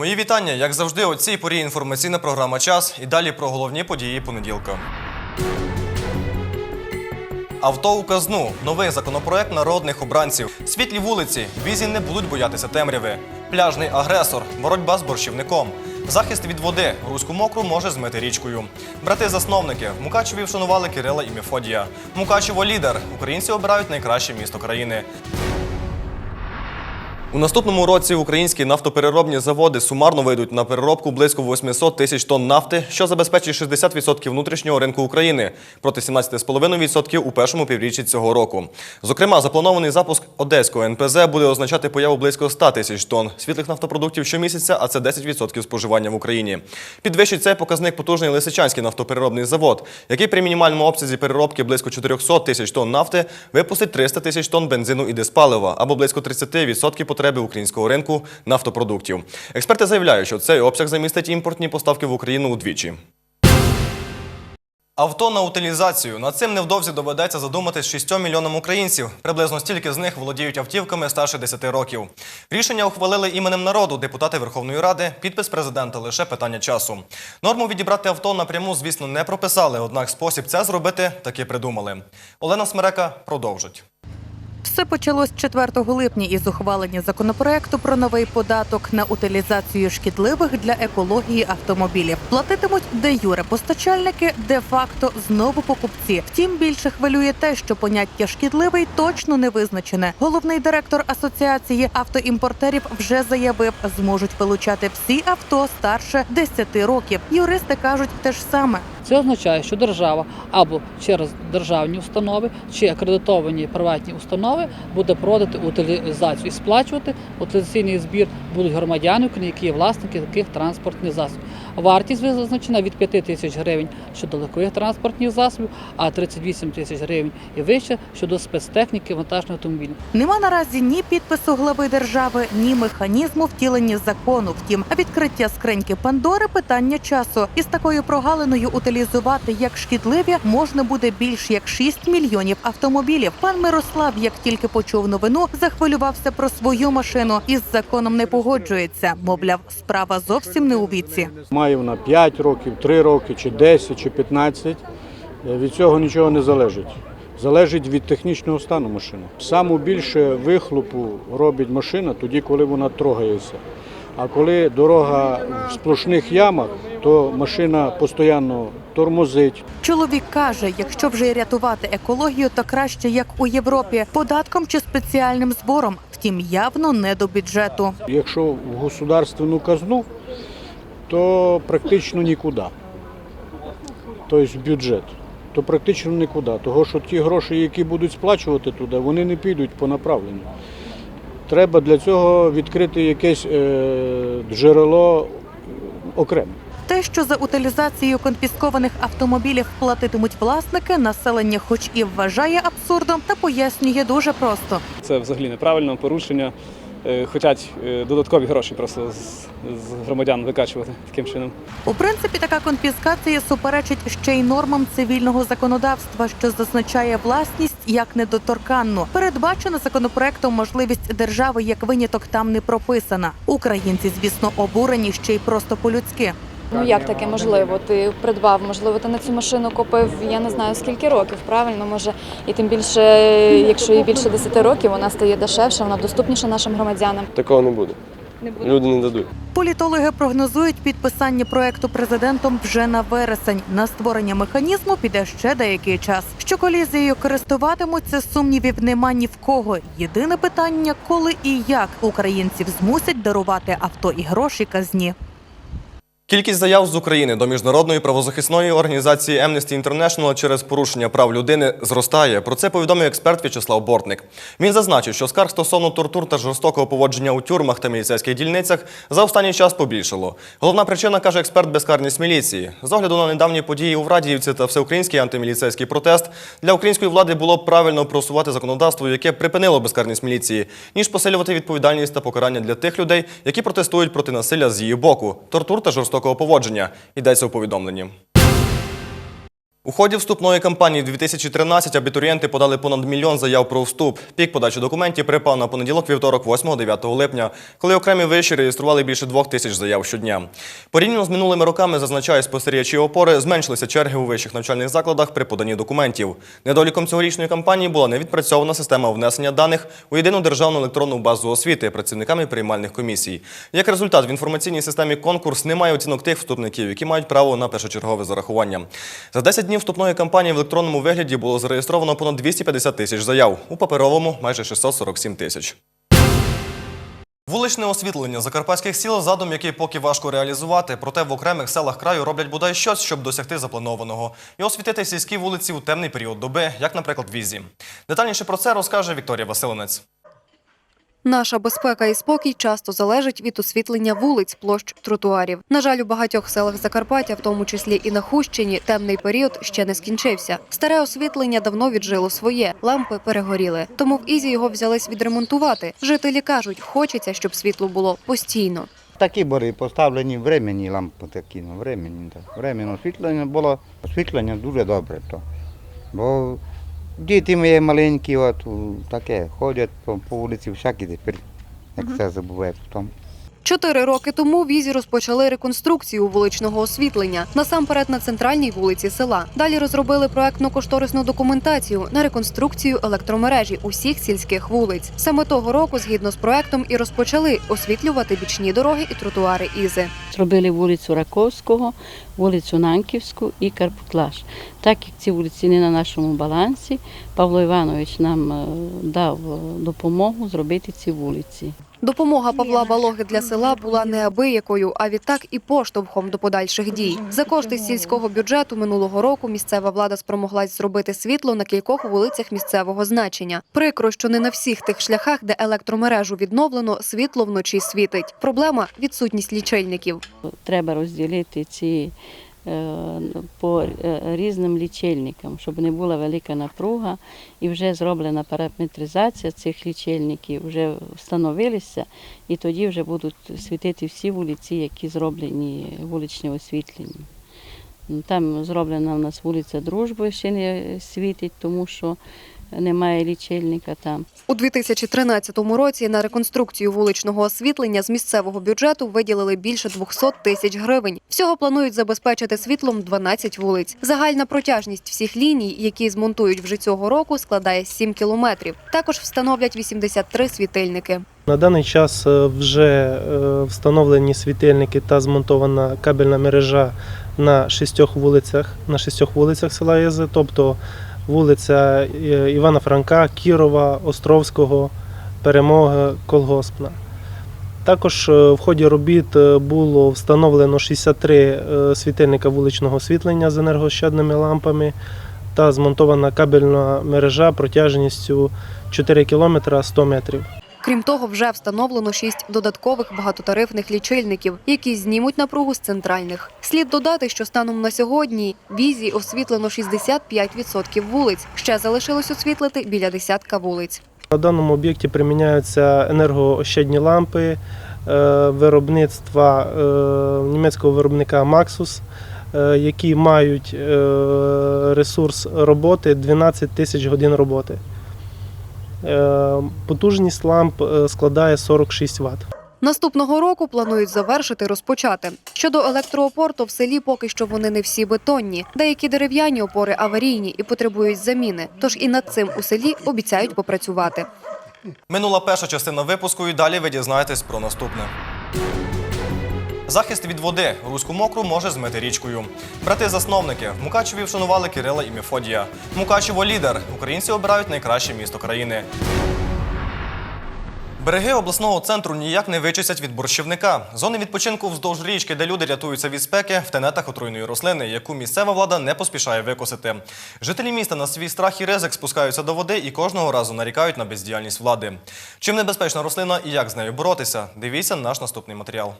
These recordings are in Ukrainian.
Мої вітання, як завжди, о цій порі інформаційна програма Час і далі про головні події понеділка. Авто у казну. Новий законопроект народних обранців. Світлі вулиці. Візі не будуть боятися темряви. Пляжний агресор. Боротьба з борщівником. Захист від води. Руську мокру може змити річкою. Брати-засновники. В Мукачеві вшанували Кирила і Мефодія. Мукачево лідер. Українці обирають найкраще місто країни. У наступному році українські нафтопереробні заводи сумарно вийдуть на переробку близько 800 тисяч тонн нафти, що забезпечить 60% внутрішнього ринку України проти 17,5% у першому півріччі цього року. Зокрема, запланований запуск одеського НПЗ буде означати появу близько 100 тисяч тонн світлих нафтопродуктів щомісяця, а це 10% споживання в Україні. Підвищить цей показник потужний Лисичанський нафтопереробний завод, який при мінімальному обсязі переробки близько 400 тисяч тонн нафти випустить 300 тисяч тонн бензину і диспалива або близько 30% потреби українського ринку нафтопродуктів. Експерти заявляють, що цей обсяг замістить імпортні поставки в Україну удвічі. Авто на утилізацію. Над цим невдовзі доведеться задуматись 6 мільйонам українців. Приблизно стільки з них володіють автівками старше 10 років. Рішення ухвалили іменем народу депутати Верховної Ради. Підпис президента лише питання часу. Норму відібрати авто напряму, звісно, не прописали, однак спосіб це зробити таки придумали. Олена Смерека продовжить. Все почалось 4 липня із ухвалення законопроекту про новий податок на утилізацію шкідливих для екології автомобілів. Платитимуть де юре постачальники, де факто знову покупці. Втім, більше хвилює те, що поняття шкідливий точно не визначене. Головний директор асоціації автоімпортерів вже заявив, зможуть вилучати всі авто старше 10 років. Юристи кажуть те ж саме. Це означає, що держава або через державні установи чи акредитовані приватні установи буде проводити утилізацію і сплачувати утилізаційний збір будуть громадяни які є власники таких транспортних засобів. Вартість визначена від 5 тисяч гривень щодо легкових транспортних засобів, а 38 тисяч гривень і вище щодо спецтехніки вантажних автомобілів. Нема наразі ні підпису глави держави, ні механізму втілення закону. Втім, відкриття скриньки Пандори питання часу. Із такою прогалиною утилізувати як шкідливі можна буде більш як 6 мільйонів автомобілів. Пан Мирослав, як тільки почув новину, захвилювався про свою машину і з законом не погоджується. Мовляв, справа зовсім не у віці. Має вона 5 років, 3 роки, чи 10, чи 15. Е, Від цього нічого не залежить. Залежить від технічного стану машини. Саме більше вихлопу робить машина тоді, коли вона трогається. А коли дорога в сплошних ямах, то машина постійно тормозить, Чоловік каже, якщо вже рятувати екологію, то краще як у Європі, податком чи спеціальним збором. Втім, явно не до бюджету. Якщо в государственну казну, то практично нікуди. Тобто бюджет, то практично нікуди. Того, що ті гроші, які будуть сплачувати туди, вони не підуть по направленню. Треба для цього відкрити якесь е, джерело окреме. Те, що за утилізацією конфіскованих автомобілів платитимуть власники, населення, хоч і вважає абсурдом, та пояснює дуже просто. Це взагалі неправильно, порушення. Е, Хотять е, додаткові гроші просто з, з громадян викачувати таким чином. У принципі, така конфіскація суперечить ще й нормам цивільного законодавства, що зазначає власність як недоторканну. Передбачена законопроектом можливість держави як виняток там не прописана. Українці, звісно, обурені ще й просто по-людськи. Ну як таке можливо? Ти придбав, можливо, ти на цю машину купив, я не знаю скільки років, правильно, може, і тим більше, якщо їй більше 10 років, вона стає дешевше, вона доступніша нашим громадянам. Такого не буде. Люди не дадуть. Політологи прогнозують підписання проекту президентом вже на вересень. На створення механізму піде ще деякий час. Що колізією користуватимуться, сумнівів нема ні в кого. Єдине питання, коли і як українців змусять дарувати авто і гроші казні. Кількість заяв з України до міжнародної правозахисної організації Amnesty International через порушення прав людини зростає. Про це повідомив експерт В'ячеслав Бортник. Він зазначив, що скарг стосовно тортур та жорстокого поводження у тюрмах та міліцейських дільницях за останній час побільшало. Головна причина каже експерт безкарність міліції. З огляду на недавні події у Врадіївці та всеукраїнський антиміліцейський протест для української влади було б правильно просувати законодавство, яке припинило безкарність міліції, ніж посилювати відповідальність та покарання для тих людей, які протестують проти насилля з її боку, тортур та жорстокого поводження. Йдеться у повідомленні. У ході вступної кампанії 2013 абітурієнти подали понад мільйон заяв про вступ. Пік подачі документів припав на понеділок, вівторок, 8-9 липня, коли окремі виші реєстрували більше двох тисяч заяв щодня. Порівняно з минулими роками, зазначають спостерігачі опори, зменшилися черги у вищих навчальних закладах при поданні документів. Недоліком цьогорічної кампанії була невідпрацьована система внесення даних у єдину державну електронну базу освіти працівниками приймальних комісій. Як результат, в інформаційній системі конкурс немає оцінок тих вступників, які мають право на першочергове зарахування. За 10 днів вступної кампанії в електронному вигляді було зареєстровано понад 250 тисяч заяв, у паперовому майже 647 тисяч. Вуличне освітлення закарпатських сіл задум, який поки важко реалізувати, проте в окремих селах краю роблять бодай щось, щоб досягти запланованого і освітити сільські вулиці у темний період доби, як, наприклад, в Візі. Детальніше про це розкаже Вікторія Василинець. Наша безпека і спокій часто залежить від освітлення вулиць, площ, тротуарів. На жаль, у багатьох селах Закарпаття, в тому числі і на Хущині, темний період ще не скінчився. Старе освітлення давно віджило своє, лампи перегоріли. Тому в Ізі його взялись відремонтувати. Жителі кажуть, хочеться, щоб світло було постійно. Такі були поставлені временні лампи такі, ну, временні, так. Временно освітлення було, освітлення дуже добре. То. Бо діти мої маленькі, от, таке, ходять по, по вулиці всякі тепер, як це забуває потім. Чотири роки тому в Ізі розпочали реконструкцію вуличного освітлення насамперед на центральній вулиці села. Далі розробили проектно-кошторисну документацію на реконструкцію електромережі усіх сільських вулиць. Саме того року, згідно з проектом, і розпочали освітлювати бічні дороги і тротуари Ізи. Зробили вулицю Раковського, вулицю Нанківську і Карпутлаш. Так як ці вулиці не на нашому балансі, Павло Іванович нам е, дав е, допомогу зробити ці вулиці. Допомога Павла Балоги для села була неабиякою, а відтак і поштовхом до подальших дій. За кошти сільського бюджету минулого року місцева влада спромоглась зробити світло на кількох вулицях місцевого значення. Прикро, що не на всіх тих шляхах, де електромережу відновлено, світло вночі світить. Проблема відсутність лічильників. Треба розділити ці по е, різним лічильникам, щоб не була велика напруга, і вже зроблена параметризація цих лічильників, вже встановилися, і тоді вже будуть світити всі вулиці, які зроблені вуличні освітлені. Ну, Там зроблена в нас вулиця Дружби, ще не світить, тому що немає лічильника там. У 2013 році на реконструкцію вуличного освітлення з місцевого бюджету виділили більше 200 тисяч гривень. Всього планують забезпечити світлом 12 вулиць. Загальна протяжність всіх ліній, які змонтують вже цього року, складає 7 кілометрів. Також встановлять 83 світильники. На даний час е, вже е, встановлені світильники та змонтована кабельна мережа на шістьох вулицях, на шістьох вулицях села Єзи, тобто вулиця е, Івана Франка, Кірова, Островського, Перемога, Колгоспна. Також е, в ході робіт е, було встановлено 63 е, світильника вуличного освітлення з енергощадними лампами та змонтована кабельна мережа протяжністю 4 км 100 метрів. Крім того, вже встановлено шість додаткових багатотарифних лічильників, які знімуть напругу з центральних. Слід додати, що станом на сьогодні візі освітлено 65% вулиць. Ще залишилось освітлити біля десятка вулиць. На даному об'єкті приміняються енергоощадні лампи е, виробництва е, німецького виробника Maxus, е, які мають ресурс роботи 12 тисяч годин роботи. Е, Потужність ламп е, складає 46 Вт. Наступного року планують завершити розпочати. Щодо електроопор, то в селі поки що вони не всі бетонні. Деякі дерев'яні опори аварійні і потребують заміни. Тож і над цим у селі обіцяють попрацювати. Минула перша частина випуску і далі ви дізнаєтесь про наступне. Захист від води руську мокру може змити річкою. Брати-засновники в Мукачеві вшанували Кирила і Мефодія. Мукачево лідер. Українці обирають найкраще місто країни. Береги обласного центру ніяк не вичистять від борщівника. Зони відпочинку вздовж річки, де люди рятуються від спеки, в тенетах отруйної рослини, яку місцева влада не поспішає викосити. Жителі міста на свій страх і ризик спускаються до води і кожного разу нарікають на бездіяльність влади. Чим небезпечна рослина і як з нею боротися? Дивіться наш наступний матеріал.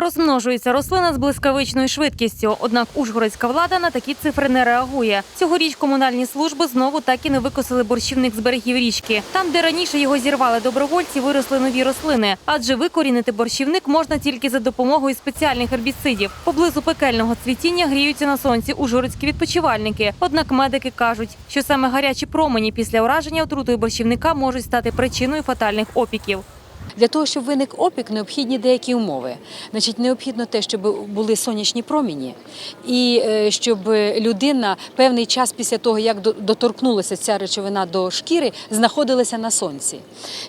Розмножується рослина з блискавичною швидкістю. Однак ужгородська влада на такі цифри не реагує. Цьогоріч комунальні служби знову так і не викосили борщівник з берегів річки. Там, де раніше його зірвали добровольці, виросли нові рослини. Адже викорінити борщівник можна тільки за допомогою спеціальних гербіцидів. Поблизу пекельного цвітіння гріються на сонці ужгородські відпочивальники. Однак медики кажуть, що саме гарячі промені після ураження отрутою борщівника можуть стати причиною фатальних опіків. Для того, щоб виник опік, необхідні деякі умови. Значить, необхідно те, щоб були сонячні промені, і е, щоб людина певний час після того, як доторкнулася ця речовина до шкіри, знаходилася на сонці.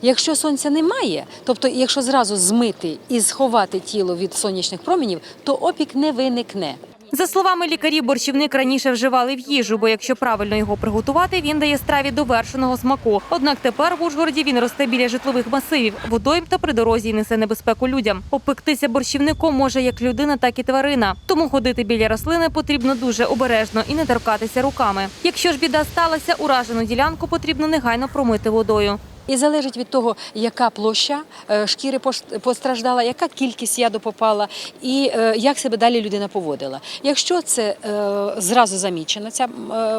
Якщо сонця немає, тобто якщо зразу змити і сховати тіло від сонячних променів, то опік не виникне. За словами лікарів, борщівник раніше вживали в їжу, бо якщо правильно його приготувати, він дає страві довершеного смаку. Однак тепер в Ужгороді він росте біля житлових масивів, водойм та при дорозі і несе небезпеку людям. Опектися борщівником може як людина, так і тварина. Тому ходити біля рослини потрібно дуже обережно і не торкатися руками. Якщо ж біда сталася, уражену ділянку потрібно негайно промити водою. І залежить від того, яка площа е, шкіри постраждала, яка кількість яду попала, і е, як себе далі людина поводила. Якщо це е, зразу замічена ця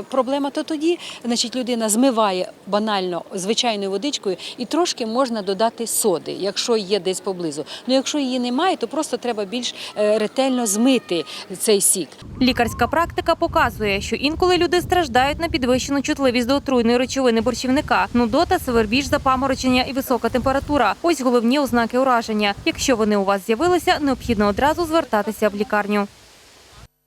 проблема, то тоді значить, людина змиває банально звичайною водичкою і трошки можна додати соди, якщо є десь поблизу. Ну якщо її немає, то просто треба більш ретельно змити цей сік. Лікарська практика показує, що інколи люди страждають на підвищену чутливість до отруйної речовини борщівника, нудота, свербіж, запаморочення і висока температура. Ось головні ознаки ураження. Якщо вони у вас з'явилися, необхідно одразу звертатися в лікарню.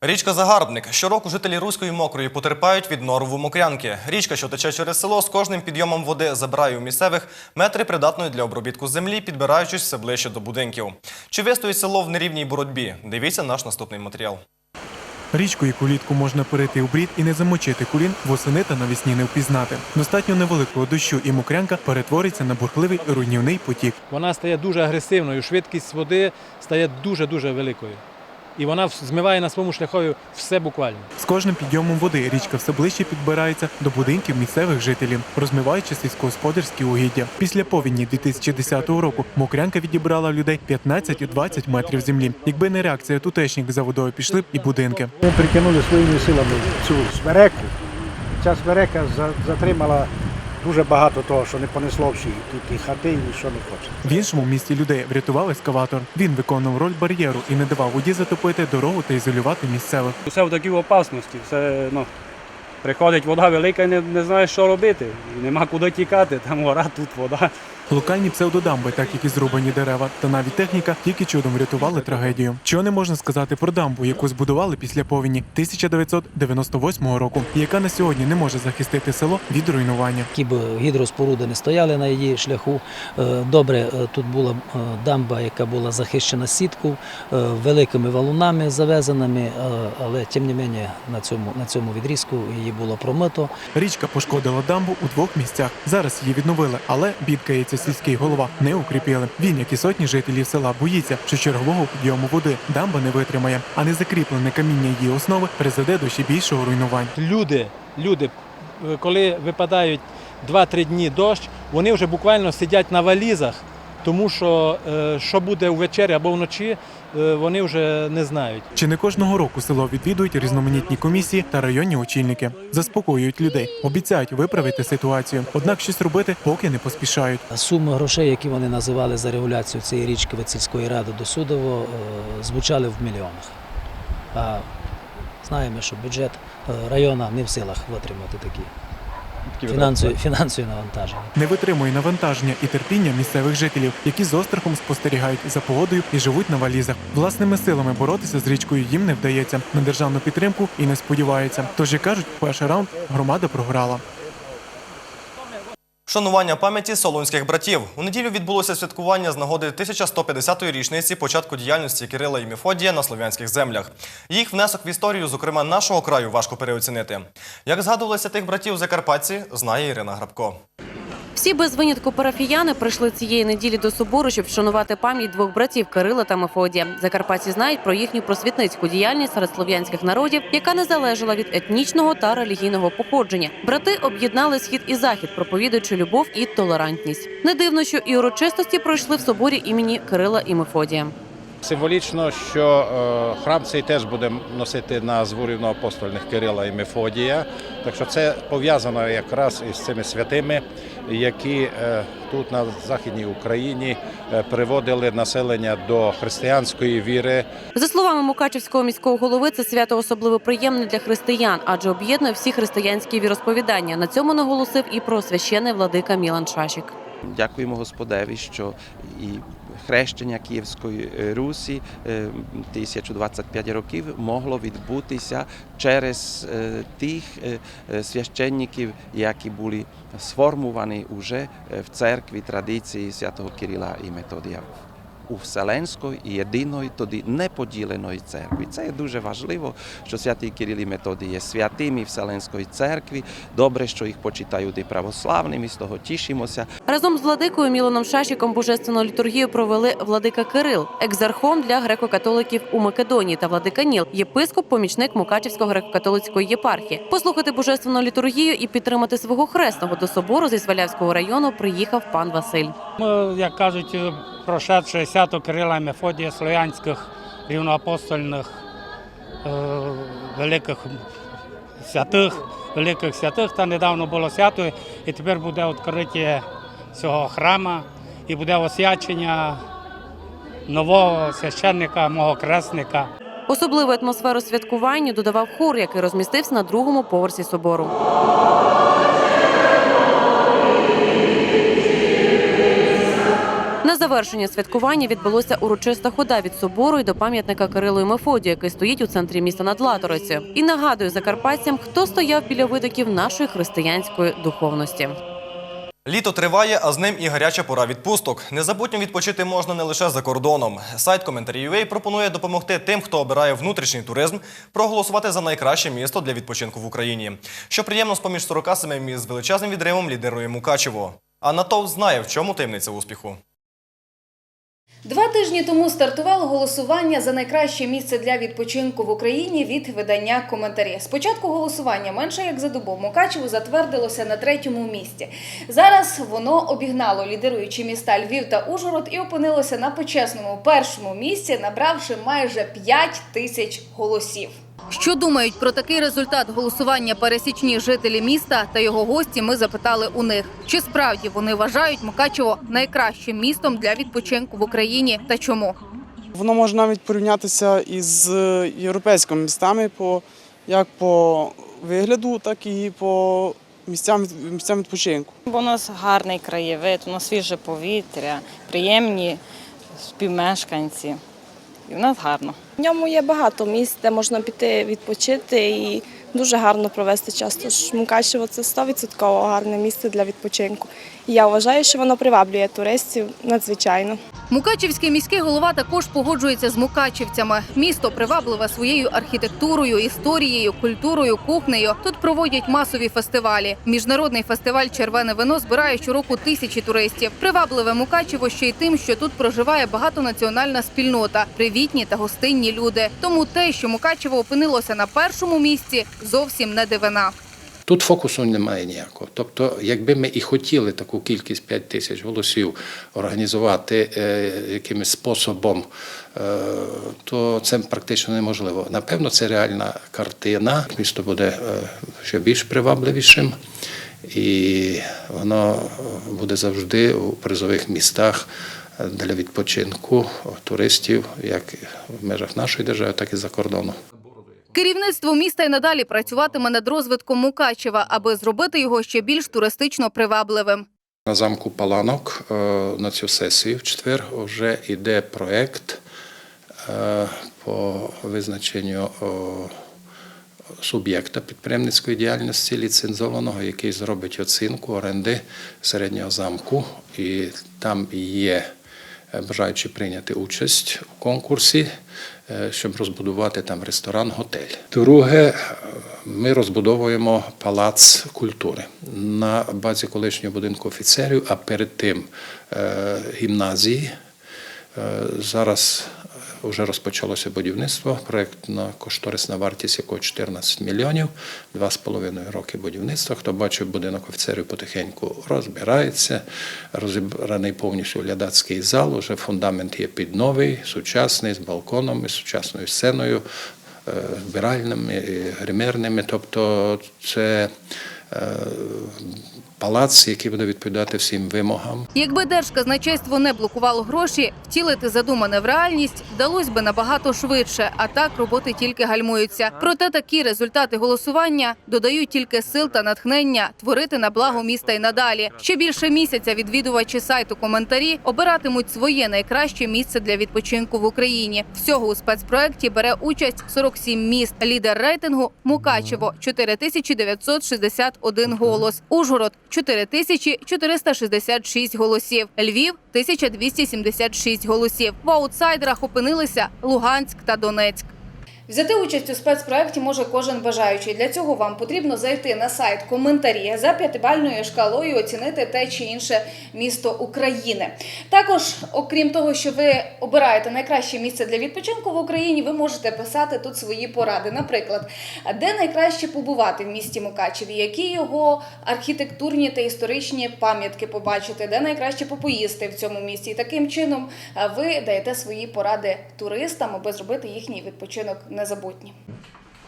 Річка Загарбник. Щороку жителі Руської мокрої потерпають від норову мокрянки. Річка, що тече через село, з кожним підйомом води забирає у місцевих метри придатної для обробітку землі, підбираючись все ближче до будинків. Чи вистоїть село в нерівній боротьбі? Дивіться наш наступний матеріал. Річкою кулітку можна перейти у брід і не замочити кулін, восени та навісні не впізнати. Достатньо невеликого дощу і мокрянка перетвориться на бурхливий руйнівний потік. Вона стає дуже агресивною, швидкість води стає дуже-дуже великою. І вона змиває на своєму шляхові все буквально. З кожним підйомом води річка все ближче підбирається до будинків місцевих жителів, розмиваючи сільськогосподарські угіддя. Після повені 2010 року мокрянка відібрала людей 15 і 20 метрів землі. Якби не реакція тутешніх за водою пішли б і будинки. Ми прикинули своїми силами цю смереку. Ця смерека за- затримала дуже багато того, що не понесло всі тут і хати, і що не хоче. В іншому місті людей врятував ескаватор. Він виконував роль бар'єру і не давав воді затопити дорогу та ізолювати місцевих. Все в такій опасності. Все, ну, приходить вода велика і не, не знаєш, що робити. І нема куди тікати, там гора, тут вода. Локальні псевдодамби, так як і зрубані дерева, та навіть техніка тільки чудом врятували трагедію. Чого не можна сказати про дамбу, яку збудували після повені 1998 року, яка на сьогодні не може захистити село від руйнування. Які б гідроспоруди не стояли на її шляху. Е, Добре, е, тут була е, дамба, яка була захищена сіткою, е, великими валунами завезеними, але тим не менше на цьому, на цьому відрізку її було промито. Річка пошкодила дамбу у двох місцях. Зараз її відновили, але бідкається сільський голова. Не укріпили. Він, як і сотні жителів села, боїться, що чергового підйому води дамба не витримає, а не закріплене каміння її основи призведе до ще більшого руйнувань. Люди, люди, коли випадають 2-3 дні дощ, вони вже буквально сидять на валізах, тому що е, що буде ввечері або вночі, е, вони вже не знають. Чи не кожного року село відвідують різноманітні комісії та районні очільники, заспокоюють людей, обіцяють виправити ситуацію. Однак щось робити поки не поспішають. Суми грошей, які вони називали за регуляцію цієї річки від сільської ради до Судово, е, звучали в мільйонах. А знаємо, що бюджет району не в силах витримати такі фінансові, фінансові навантаження. Не витримує навантаження і терпіння місцевих жителів, які з острахом спостерігають за погодою і живуть на валізах. Власними силами боротися з річкою їм не вдається. На державну підтримку і не сподіваються. Тож як кажуть, перший раунд громада програла. Шанування пам'яті солунських братів. У неділю відбулося святкування з нагоди 1150-ї річниці початку діяльності Кирила і Міфодія на слов'янських землях. Їх внесок в історію, зокрема нашого краю, важко переоцінити. Як згадувалися тих братів закарпатці, знає Ірина Грабко. Всі без винятку парафіяни прийшли цієї неділі до собору, щоб вшанувати пам'ять двох братів Кирила та Мефодія. Закарпатці знають про їхню просвітницьку діяльність серед слов'янських народів, яка не залежала від етнічного та релігійного походження. Брати об'єднали схід і захід, проповідуючи любов і толерантність. Не дивно, що і урочистості пройшли в соборі імені Кирила і Мефодія. Символічно, що е, храм цей теж буде носити назву рівноапостольних Кирила і Мефодія. Так що це пов'язано якраз із цими святими, які е, тут на Західній Україні е, приводили населення до християнської віри. За словами Мукачівського міського голови, це свято особливо приємне для християн, адже об'єднує всі християнські віросповідання. На цьому наголосив і про священний владика Мілан Шашік. Дякуємо Господеві, що і хрещення Київської е, Русі е, 1025 років могло відбутися через е, тих е, е, священників, які були сформовані уже е, в церкві традиції святого Кирила і Методія. У Вселенської і єдиної тоді неподіленої церкви. Це є дуже важливо, що святий Кирил і Методій є святими Вселенської церкви. Добре, що їх почитають і православними, з того тішимося. Разом з владикою Міланом Шашіком божественну літургію провели владика Кирил, екзархом для греко-католиків у Македонії та владика Ніл, єпископ, помічник Мукачівського греко-католицької єпархії. Послухати божественну літургію і підтримати свого хресного до собору зі Свалявського району приїхав пан Василь. Ми, як кажуть, прошедши свято Кирила і Мефодія слов'янських рівноапостольних е, великих святих, великих святих, та недавно було свято, і тепер буде відкриття цього храма і буде освячення нового священника, мого кресника. Особливу атмосферу святкування додавав хор, який розмістився на другому поверсі собору. Завершення святкування відбулося урочиста хода від собору і до пам'ятника Кирилу і Мефодію, який стоїть у центрі міста над Латорицею. І нагадую закарпатцям, хто стояв біля видоків нашої християнської духовності. Літо триває, а з ним і гаряча пора відпусток. Незабутньо відпочити можна не лише за кордоном. Сайт коментарі.ua пропонує допомогти тим, хто обирає внутрішній туризм, проголосувати за найкраще місто для відпочинку в Україні. Що приємно, з поміж 47 міст з величезним відривом лідирує Мукачево. А НАТОВ знає, в чому таємниця успіху. Два тижні тому стартувало голосування за найкраще місце для відпочинку в Україні від видання коментарі. Спочатку голосування менше як за добу Мукачево затвердилося на третьому місці. Зараз воно обігнало лідируючі міста Львів та Ужгород і опинилося на почесному першому місці, набравши майже 5 тисяч голосів. Що думають про такий результат голосування пересічні жителі міста та його гості? Ми запитали у них, чи справді вони вважають Мукачево найкращим містом для відпочинку в Україні та чому. Воно може навіть порівнятися із е, європейськими містами по як по вигляду, так і по місцям, місцям відпочинку. Бо у нас гарний краєвид, у нас свіже повітря, приємні співмешканці. І в нас гарно. В ньому є багато місць, де можна піти відпочити і дуже гарно провести час. Тож Мукачево це 100% гарне місце для відпочинку. Я вважаю, що воно приваблює туристів надзвичайно. Мукачівський міський голова також погоджується з мукачівцями. Місто привабливе своєю архітектурою, історією, культурою, кухнею. Тут проводять масові фестивалі. Міжнародний фестиваль Червене вино збирає щороку тисячі туристів. Привабливе Мукачево ще й тим, що тут проживає багатонаціональна спільнота, привітні та гостинні люди. Тому те, що Мукачево опинилося на першому місці, зовсім не дивина. Тут фокусу немає ніякого. Тобто, якби ми і хотіли таку кількість 5 тисяч голосів організувати е, якимось способом, е, то це практично неможливо. Напевно, це реальна картина. Місто буде е, ще більш привабливішим, і воно буде завжди у призових містах для відпочинку туристів, як в межах нашої держави, так і за кордоном. Керівництво міста й надалі працюватиме над розвитком Мукачева, аби зробити його ще більш туристично привабливим. На замку Паланок е, на цю сесію в четвер вже йде проект е, по визначенню е, суб'єкта підприємницької діяльності ліцензованого, який зробить оцінку оренди середнього замку. І там є бажаючі прийняти участь у конкурсі, щоб розбудувати там ресторан, готель. Друге, е, ми розбудовуємо палац культури на базі колишнього будинку офіцерів, а перед тим е, гімназії. Е, Зараз вже розпочалося будівництво. Проєктна кошторисна вартість якого 14 мільйонів, два з половиною роки будівництва. Хто бачив будинок офіцерів потихеньку розбирається, розібраний повністю глядацький зал. Уже фундамент є під новий, сучасний, з балконом, із сучасною сценою, е, вбиральними, і гримерними. Тобто це е, палац, який буде відповідати всім вимогам. Якби держказначейство не блокувало гроші, втілити задумане в реальність вдалось би набагато швидше. А так роботи тільки гальмуються. Проте такі результати голосування додають тільки сил та натхнення творити на благо міста й надалі. Ще більше місяця відвідувачі сайту коментарі обиратимуть своє найкраще місце для відпочинку в Україні. Всього у спецпроекті бере участь 47 міст. Лідер рейтингу Мукачево 4961 голос. Ужгород 4466 голосів. Львів 1276 голосів. В аутсайдерах опинилися Луганськ та Донецьк. Взяти участь у спецпроекті може кожен бажаючий. Для цього вам потрібно зайти на сайт коментарі за п'ятибальною шкалою, оцінити те чи інше місто України. Також, окрім того, що ви обираєте найкраще місце для відпочинку в Україні, ви можете писати тут свої поради. Наприклад, де найкраще побувати в місті Мукачеві, які його архітектурні та історичні пам'ятки побачити, де найкраще попоїсти в цьому місті. І таким чином ви даєте свої поради туристам, аби зробити їхній відпочинок незабутнім.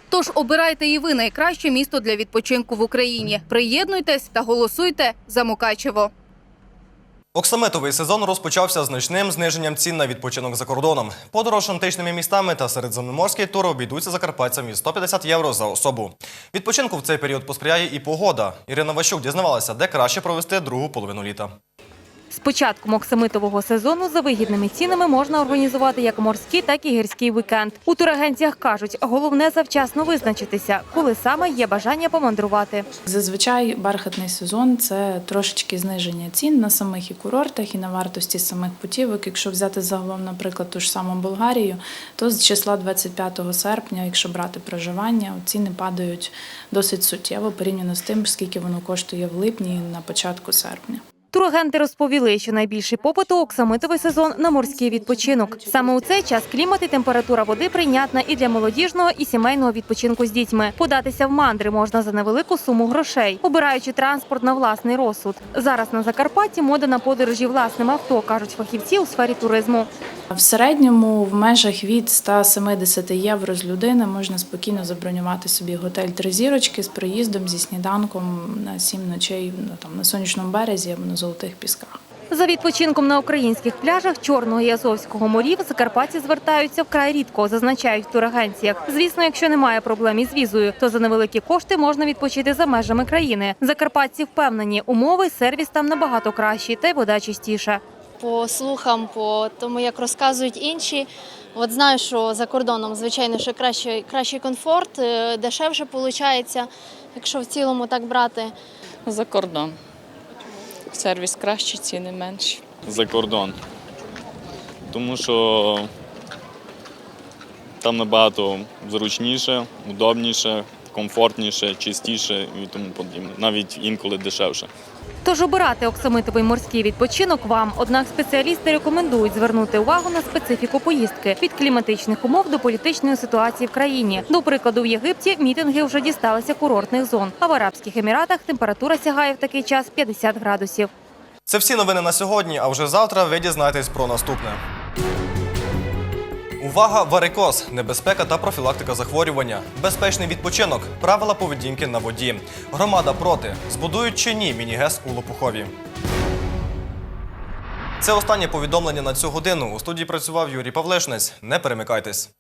Тож обирайте і ви найкраще місто для відпочинку в Україні. Приєднуйтесь та голосуйте за Мукачево. Оксаметовий сезон розпочався значним зниженням цін на відпочинок за кордоном. Подорож античними містами та середземноморський тур обійдуться закарпатцям із 150 євро за особу. Відпочинку в цей період посприяє і погода. Ірина Ващук дізнавалася, де краще провести другу половину літа. З початком оксамитового сезону за вигідними цінами можна організувати як морський, так і гірський вікенд. У турагенціях кажуть, головне завчасно визначитися, коли саме є бажання помандрувати. Зазвичай бархатний сезон це трошечки зниження цін на самих і курортах, і на вартості самих путівок. Якщо взяти загалом, наприклад, ту ж саму Болгарію, то з числа 25 серпня, якщо брати проживання, ціни падають досить суттєво порівняно з тим, скільки воно коштує в липні на початку серпня. Турагенти розповіли, що найбільший попит у оксамитовий сезон на морський відпочинок. Саме у цей час клімат і температура води прийнятна і для молодіжного, і сімейного відпочинку з дітьми. Податися в мандри можна за невелику суму грошей, обираючи транспорт на власний розсуд. Зараз на Закарпатті мода на подорожі власним авто, кажуть фахівці у сфері туризму. В середньому в межах від 170 євро з людини можна спокійно забронювати собі готель три зірочки з проїздом зі сніданком на сім ночей ну, там на сонячному березі або на золотих пісках. За відпочинком на українських пляжах Чорного і Азовського морів закарпатці звертаються вкрай рідко, зазначають в турагенціях. Звісно, якщо немає проблем із візою, то за невеликі кошти можна відпочити за межами країни. Закарпатці впевнені, умови, сервіс там набагато кращі, та й вода чистіша. По слухам, по тому, як розказують інші, от знаю, що за кордоном, звичайно, що кращий, кращий комфорт, е, дешевше виходить, якщо в цілому так брати. За кордон. Сервіс кращий, ціни менші. за кордон. Тому що там набагато зручніше, удобніше, комфортніше, чистіше і тому подібне. Навіть інколи дешевше. Тож обирати оксамитовий морський відпочинок вам. Однак спеціалісти рекомендують звернути увагу на специфіку поїздки від кліматичних умов до політичної ситуації в країні. До прикладу, в Єгипті мітинги вже дісталися курортних зон, а в Арабських Еміратах температура сягає в такий час 50 градусів. Це всі новини на сьогодні, а вже завтра ви дізнаєтесь про наступне. Увага, варикоз, небезпека та профілактика захворювання, безпечний відпочинок, правила поведінки на воді. Громада проти. Збудують чи ні міні-гес у Лопухові. Це останнє повідомлення на цю годину. У студії працював Юрій Павлешнець. Не перемикайтесь.